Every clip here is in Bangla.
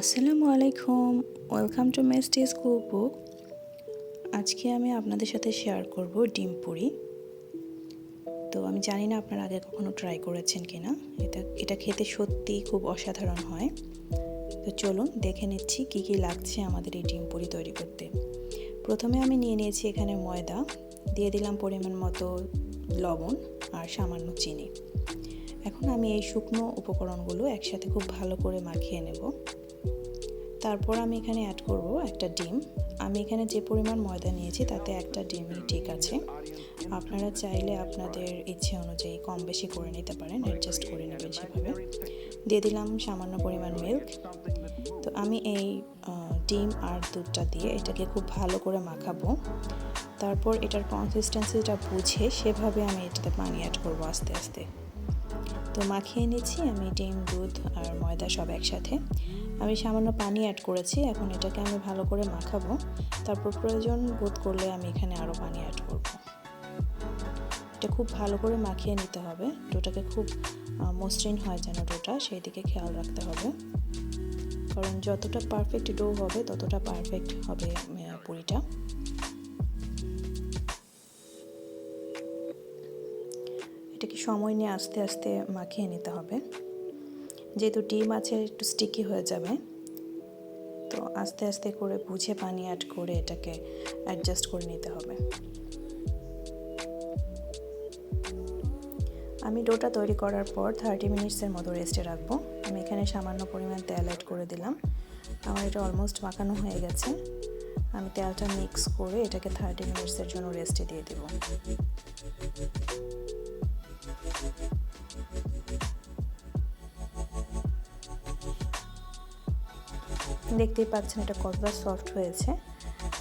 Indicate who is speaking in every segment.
Speaker 1: আসসালামু আলাইকুম। Welcome to mestis cook book আজকে আমি আপনাদের সাথে শেয়ার করব ডিম পুরি। তো আমি জানি না আপনারা আগে কখনো ট্রাই করেছেন কি না এটা এটা খেতে সত্যিই খুব অসাধারণ হয়। তো চলুন দেখে নিচ্ছি কি কি লাগছে আমাদের এই ডিম পুরি তৈরি করতে। প্রথমে আমি নিয়ে নিয়েছি এখানে ময়দা। দিয়ে দিলাম পরিমাণ মতো লবণ আর সামান্য চিনি। এখন আমি এই শুকনো উপকরণগুলো একসাথে খুব ভালো করে মাখিয়ে নেব। তারপর আমি এখানে অ্যাড করব একটা ডিম। আমি এখানে যে পরিমাণ ময়দা নিয়েছি, তাতে একটা ডিমই ঠিক আছে। আপনারা চাইলে আপনাদের ইচ্ছে অনুযায়ী কম বেশি করে নিতে পারেন অ্যাডজাস্ট করে নেবেন সেভাবে। দিয়ে দিলাম সামান্য পরিমাণ মিল্ক তো আমি এই ডিম আর দুধটা দিয়ে এটাকে খুব ভালো করে মাখাবো। তারপর এটার কনসিস্টেন্সিটা বুঝে সেভাবে আমি এটাতে পানি অ্যাড করব আস্তে আস্তে। তো মাখিয়ে নিচ্ছি আমি ডিম, দুধ আর ময়দা সব একসাথে। আমি সামান্য পানি অ্যাড করেছি, এখন এটাকে আমি ভালো করে মাখাবো। তারপর প্রয়োজন বোধ করলে আমি এখানে আরও পানি অ্যাড করব। এটা খুব ভালো করে মাখিয়ে নিতে হবে। ডোটাকে খুব মসৃণ হয় যেন ডোটা, সেই দিকে খেয়াল রাখতে হবে। কারণ যতটা পারফেক্ট ডো হবে, ততটা পারফেক্ট হবে পুরিটা। এটাকে সময় নিয়ে আস্তে আস্তে মাখিয়ে নিতে হবে। যেহেতু ডিম আছে, একটু স্টিকি হয়ে যাবে। তো আস্তে আস্তে করে বুঝে পানি অ্যাড করে এটাকে অ্যাডজাস্ট করে নিতে হবে। আমি ডোটা তৈরি করার পর থার্টি মিনিটসের মতো রেস্টে রাখব। আমি এখানে সামান্য পরিমাণ তেল অ্যাড করে দিলাম। আমার এটা অলমোস্ট মাখানো হয়ে গেছে। আমি তেলটা মিক্স করে এটাকে থার্টি মিনিটসের জন্য রেস্টে দিয়ে দেবো। দেখতেই পাচ্ছেন এটা কতটা সফট হয়েছে।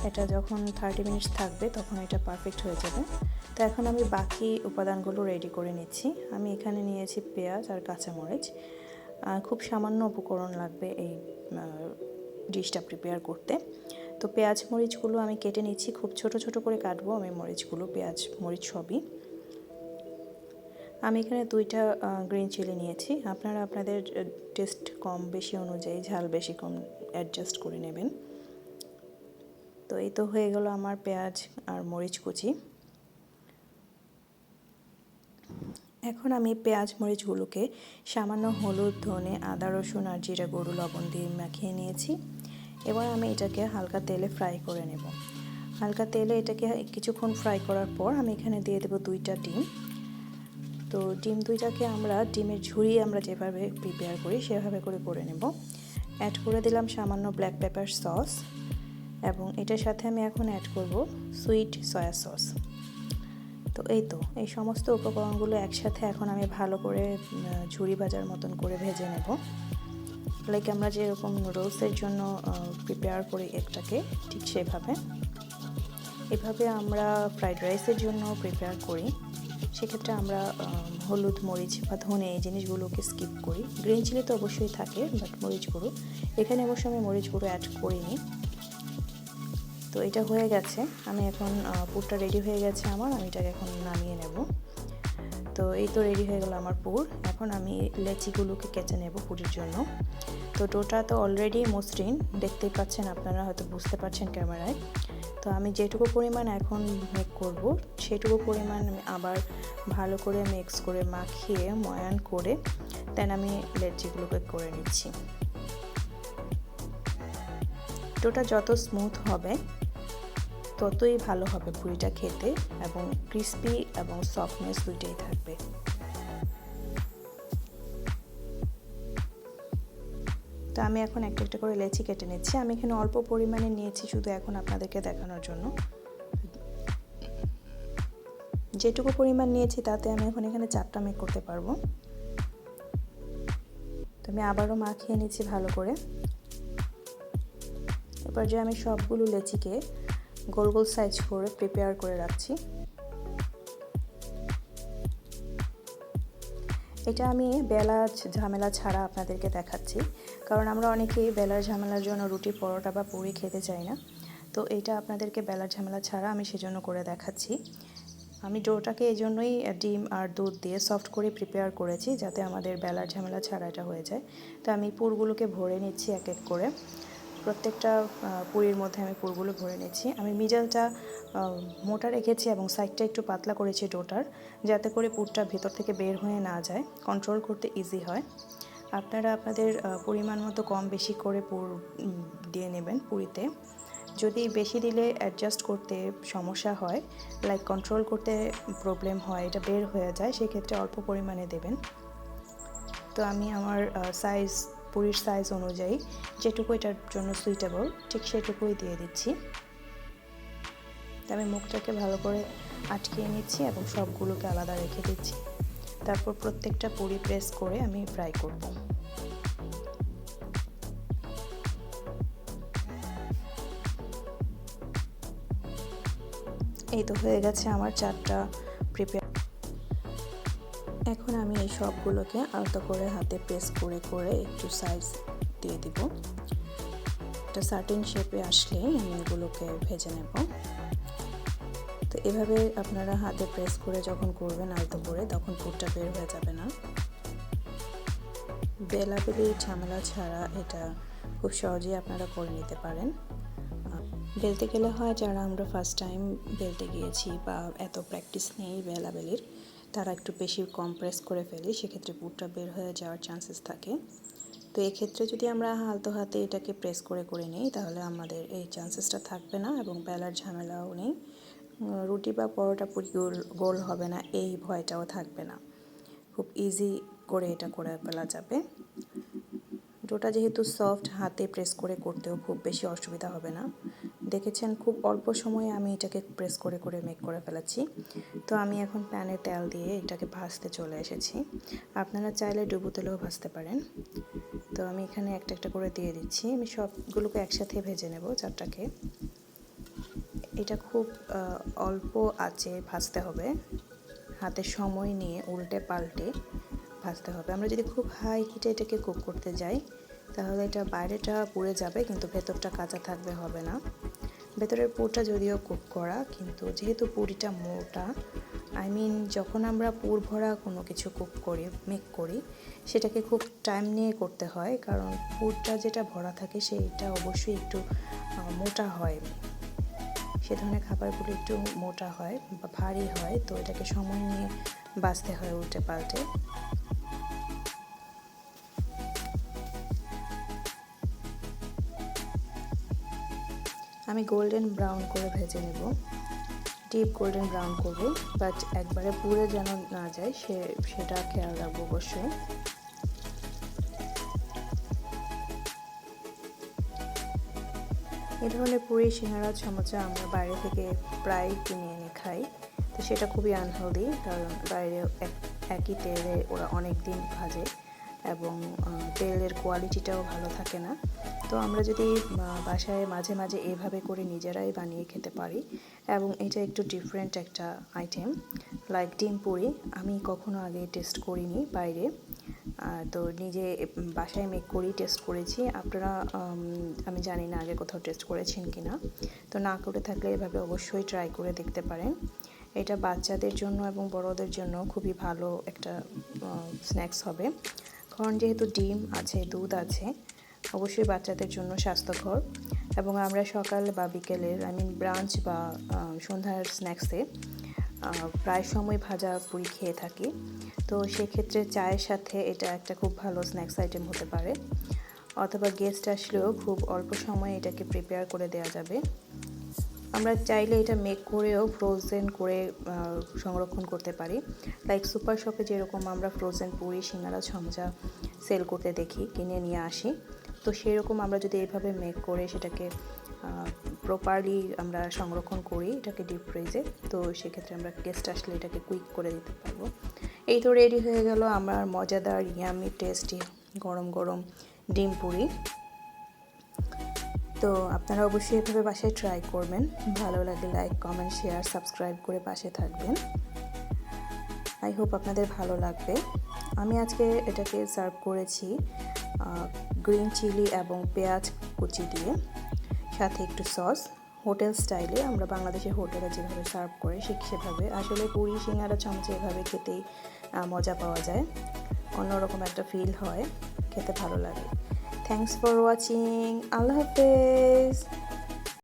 Speaker 1: এটা যখন থার্টি মিনিটস থাকবে তখন এটা পারফেক্ট হয়ে যাবে। তো এখন আমি বাকি উপাদানগুলো রেডি করে নিচ্ছি। আমি এখানে নিয়েছি পেঁয়াজ আর কাঁচামরিচ। খুব সামান্য উপকরণ লাগবে এই ডিশটা প্রিপেয়ার করতে। তো পেঁয়াজ মরিচগুলো আমি কেটে নিচ্ছি। খুব ছোট ছোট করে কাটবো আমি মরিচগুলো, পেঁয়াজ, মরিচ সবই। আমি এখানে দুইটা গ্রিন চিলি নিয়েছি। আপনারা আপনাদের টেস্ট কম বেশি অনুযায়ী, ঝাল বেশি কম অ্যাডজাস্ট করে নেবেন। তো এই তো হয়ে গেল আমার পেঁয়াজ আর মরিচ কুচি। এখন আমি পেঁয়াজ মরিচগুলোকে সামান্য হলুদ, ধনে, আদা, রসুন আর জিরা, গরু, লবণ দিয়ে মাখিয়ে নিয়েছি। এবার আমি এটাকে হালকা তেলে ফ্রাই করে নেব। হালকা তেলে এটাকে কিছুক্ষণ ফ্রাই করার পর আমি এখানে দিয়ে দেবো দুইটা ডিম। তো ডিম দুইটাকে আমরা ডিমের ঝুড়ি আমরা যেভাবে প্রিপেয়ার করি সেভাবে করে করে নেব। অ্যাড করে দিলাম সামান্য ব্ল্যাক পেপার সস এবং এটার সাথে আমি এখন অ্যাড করব সুইট সয়া সস তো এই তো, এই সমস্ত উপকরণগুলো একসাথে এখন আমি ভালো করে ঝুড়ি ভাজার মতন করে ভেজে নেব। লাইক আমরা যেরকম নুডলসের জন্য প্রিপেয়ার করি একটাকে ঠিক সেভাবে। এভাবে আমরা ফ্রাইড রাইসের জন্য প্রিপেয়ার করি। সেক্ষেত্রে আমরা হলুদ, মরিচ বা ধনে এই জিনিসগুলোকে স্কিপ করি। গ্রিন চিলি তো অবশ্যই থাকে বাট মরিচ গুঁড়ো। এখানে অবশ্য আমি মরিচ গুঁড়ো অ্যাড করিনি। তো এটা হয়ে গেছে। আমি এখন পুরটা রেডি হয়ে গেছে আমার, আমি এটাকে এখন নামিয়ে নেব। তো এই তো রেডি হয়ে গেল আমার পুর। এখন আমি লেচিগুলোকে কেচে নেব পুরির জন্য। তো ডোটা তো অলরেডি মসৃণ। দেখতেই পাচ্ছেন, আপনারা হয়তো বুঝতে পারছেন ক্যামেরায়। তো আমি যেটুকু পরিমাণ এখন মেক করব, সেটুকু পরিমাণ আমি আবার ভালো করে মিক্স করে মাখিয়ে, ময়ান করে দেন আমি লেচিগুলোকে করে নিচ্ছি। ডোটা যত স্মুথ হবে, ততই ভালো হবে পুরিটা খেতে এবং ক্রিস্পি এবং সফটনেস দুইটাই থাকবে। তো আমি এখন একটা একটা করে লেচি কেটে নিচ্ছি। আমি এখানে অল্প পরিমাণে নিয়েছি শুধু এখন আপনাদেরকে দেখানোর জন্য। যেটুকু পরিমাণ নিয়েছি তাতে আমি এখন এখানে চারটা মেক করতে পারব। তো আমি আবারও মাখিয়ে নিচ্ছি ভালো করে। এবার যে আমি সবগুলো লেচিকে গোল গোল সাইজ করে প্রিপেয়ার করে রাখছি। এটা আমি বেলা ঝামেলা ছাড়া আপনাদেরকে দেখাচ্ছি। কারণ আমরা অনেকেই বেলার ঝামেলার জন্য রুটি, পরোটা বা পুরি খেতে চাই না। তো এটা আপনাদেরকে বেলার ঝামেলা ছাড়া আমি সেজন্য করে দেখাচ্ছি। আমি ডোটাকে এই জন্যই ডিম আর দুধ দিয়ে সফট করে প্রিপেয়ার করেছি যাতে আমাদের বেলার ঝামেলা ছাড়া এটা হয়ে যায়। তো আমি পুরগুলোকে ভরে নিচ্ছি এক এক করে। প্রত্যেকটা পুরীর মধ্যে আমি পুরগুলো ভরে নিচ্ছি আমি মিডলটা মোটা রেখেছি এবং সাইডটা একটু পাতলা করেছি ডোটার, যাতে করে পুরটা ভেতর থেকে বের হয়ে না যায়। কন্ট্রোল করতে ইজি হয়। আপনারা আপনাদের পরিমাণ মতো কম বেশি করে পুর দিয়ে নেবেন পুরিতে। যদি বেশি দিলে অ্যাডজাস্ট করতে সমস্যা হয় লাইক কন্ট্রোল করতে প্রবলেম হয়, এটা বের হয়ে যায়, সেক্ষেত্রে অল্প পরিমাণে দেবেন। তো আমি আমার সাইজ পুরীর সাইজ অনুযায়ী যেটুকু এটার জন্য সুইটেবল ঠিক সেটুকুই দিয়ে দিচ্ছি। আমি মুখটাকে ভালো করে আটকিয়ে নিচ্ছি এবং সবগুলোকে আলাদা রেখে দিচ্ছি। তারপর প্রত্যেকটা পুরি প্রেস করে আমি ফ্রাই করব। এই তো হয়ে গেছে আমার চারটা এখন আমি এই সবগুলোকে আলতো করে হাতে প্রেস করে করে একটু সাইজ দিয়ে দিব। একটা সার্টেন শেপে আসলে আমি এগুলোকে ভেজে নেব। তো এভাবে আপনারা হাতে প্রেস করে যখন করবেন আলতো করে, তখন পুরটা বের হয়ে যাবে না। বেলাবেলি ঝামেলা ছাড়া এটা খুব সহজেই আপনারা করে নিতে পারেন। বেলতে গেলে হয় যারা আমরা ফার্স্ট টাইম বেলতে গিয়েছি বা এত প্র্যাকটিস নেই বেলাবেলির তারা একটু বেশি কম প্রেস করে ফেলি, সেক্ষেত্রে পুরটা বের হয়ে যাওয়ার চান্সেস থাকে। তো এক্ষেত্রে যদি আমরা হালতো হাতে এটাকে প্রেস করে করে নিই, তাহলে আমাদের এই চান্সেসটা থাকবে না এবং বেলার ঝামেলাও নেই। রুটি বা পরোটা পুরি গোল গোল হবে না, এই ভয়টাও থাকবে না। খুব ইজি করে এটা করে ফেলা যাবে। ডোটা যেহেতু সফট হাতে প্রেস করে করতেও খুব বেশি অসুবিধা হবে না। দেখেছেন খুব অল্প সময়ে আমি এটাকে প্রেস করে করে মেক করে ফেলেছি। তো আমি এখন প্যানে তেল দিয়ে এটাকে ভাজতে চলে এসেছি। আপনারা চাইলে ডুবো তেলেও ভাজতে পারেন। তো আমি এখানে একটা একটা করে দিয়ে দিচ্ছি। আমি সবগুলোকে একসাথে ভেজে নেব চারটাকে। এটা খুব অল্প আঁচে ভাজতে হবে। হাতে সময় নিয়ে উল্টে পাল্টে ভাজতে হবে। আমরা যদি খুব হাই হিটে এটাকে কুক করতে যাই, তাহলে এটা বাইরেটা পুড়ে যাবে, কিন্তু ভেতরটা কাঁচা থাকবে, হবে না। ভেতরের পুরটা যদিও কুক করা, কিন্তু যেহেতু পুরিটা মোটা আই মিন যখন আমরা পুর ভরা কোনো কিছু কুক করি মেক করি, সেটাকে খুব টাইম নিয়ে করতে হয়, কারণ পুরটা যেটা ভরা থাকে সেইটা অবশ্যই একটু মোটা হয়। সে ধরনের খাবারগুলো একটু মোটা হয় বা ভারী হয়, তো এটাকে সময় নিয়ে বাঁচতে হয় উল্টে পাল্টে। আমি গোল্ডেন ব্রাউন করে ভেজে নেব। ডিপ গোল্ডেন ব্রাউন করব বাট একবারে পুড়ে যেন না যায়, সে, সেটা খেয়াল রাখব অবশ্যই। এ ধরনের পুরি সিঙ্গারা চামচা আমরা বাইরে থেকে প্রায় কিনে এনে খাই। তো সেটা খুবই আনহেলদি কারণ বাইরে এক- একই তেলে ওরা অনেক দিন ভাজে এবং তেলের কোয়ালিটিটাও ভালো থাকে না। তো আমরা যদি বাসায় মাঝে মাঝে এভাবে করে নিজেরাই বানিয়ে খেতে পারি এবং এটা একটু ডিফারেন্ট একটা আইটেম লাইক ডিম পুরি, আমি কখনো আগে টেস্ট করিনি বাইরে। তো নিজে বাসায় মেক করেই টেস্ট করেছি। আপনারা আমি জানি না আগে কোথাও টেস্ট করেছেন কি না তো না করে থাকলে এভাবে অবশ্যই ট্রাই করে দেখতে পারেন। এটা বাচ্চাদের জন্য এবং বড়দের জন্য খুবই ভালো একটা স্ন্যাক্স হবে। কারণ যেহেতু ডিম আছে, দুধ আছে অবশ্যই বাচ্চাদের জন্য স্বাস্থ্যকর এবং আমরা সকাল বা বিকেলের আই মিন ব্রাঞ্চ বা সন্ধ্যার স্ন্যাক্সে প্রায় সময় ভাজা পুরি খেয়ে থাকি। তো সেক্ষেত্রে চায়ের সাথে এটা একটা খুব ভালো স্ন্যাক্স আইটেম হতে পারে। অথবা গেস্ট আসলেও খুব অল্প সময়ে এটাকে প্রিপেয়ার করে দেওয়া যাবে। আমরা চাইলে এটা মেক করেও ফ্রোজেন করে সংরক্ষণ করতে পারি। লাইক সুপার শপে যেরকম আমরা ফ্রোজেন পুরি, সিঙ্গারা ছমচা সেল করতে দেখি, কিনে নিয়ে আসি। তো সেরকম আমরা যদি এইভাবে মেক করে সেটাকে প্রপারলি আমরা সংরক্ষণ করি, এটাকে ডিপ ফ্রিজে তো সেক্ষেত্রে আমরা গেস্ট আসলে এটাকে কুইক করে দিতে পারব। এই তো রেডি হয়ে গেল আমার মজাদার ইয়ামি টেস্টি গরম গরম ডিম পুরি। তো আপনারা অবশ্যই এভাবে বাসায় ট্রাই করবেন। ভালো লাগলে লাইক কমেন্ট শেয়ার সাবস্ক্রাইব করে পাশে থাকবেন। আই হোপ আপনাদের ভালো লাগবে। আমি আজকে এটাকে সার্ভ করেছি গ্রিন চিলি এবং পেঁয়াজ কুচি দিয়ে। সাথে একটু সস হোটেল স্টাইলে আমরা বাংলাদেশের হোটেলে যেভাবে সার্ভ করে ঠিক সেভাবে। আসলে পুরি, সিঙ্গারা, চামচে এভাবে খেতেই মজা পাওয়া যায়। অন্যরকম একটা ফিল হয়, খেতে ভালো লাগে। থ্যাংকস ফর ওয়াচিং আল্লাহ হাফেজ।